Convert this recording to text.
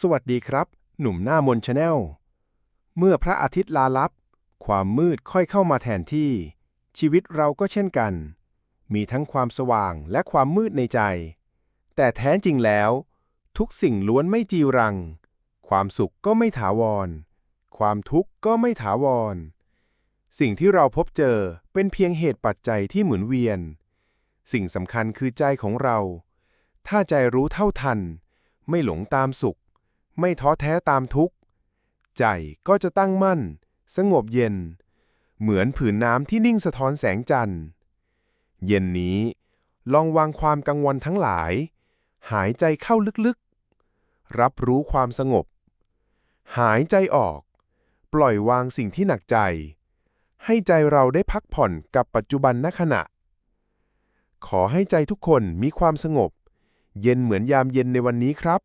สวัสดีครับ หนุ่มหน้ามนชาแนล เมื่อพระอาทิตย์ลาลับ ความมืดค่อยเข้ามาแทนที่ ชีวิตเราก็เช่นกัน มีทั้งความสว่างและความมืดในใจ แต่แท้จริงแล้ว ทุกสิ่งล้วนไม่จีรัง ความสุขก็ไม่ถาวร ความทุกข์ก็ไม่ถาวร สิ่งที่เราพบเจอเป็นเพียงเหตุปัจจัยที่หมุนเวียน สิ่งสำคัญคือใจของเรา ถ้าใจรู้เท่าทัน ไม่หลงตามสุข ไม่ท้อแท้ตามทุกข์ ใจก็จะตั้งมั่น สงบเย็น เหมือนผืนน้ำที่นิ่งสะท้อนแสงจันทร์ เย็นนี้ลองวางความกังวลทั้งหลาย หายใจเข้าลึกๆ รับรู้ความสงบ หายใจออก ปล่อยวางสิ่งที่หนักใจ ให้ใจเราได้พักผ่อนกับปัจจุบันณขณะ ขอให้ใจทุกคนมีความสงบ เย็นเหมือนยามเย็นในวันนี้ครับ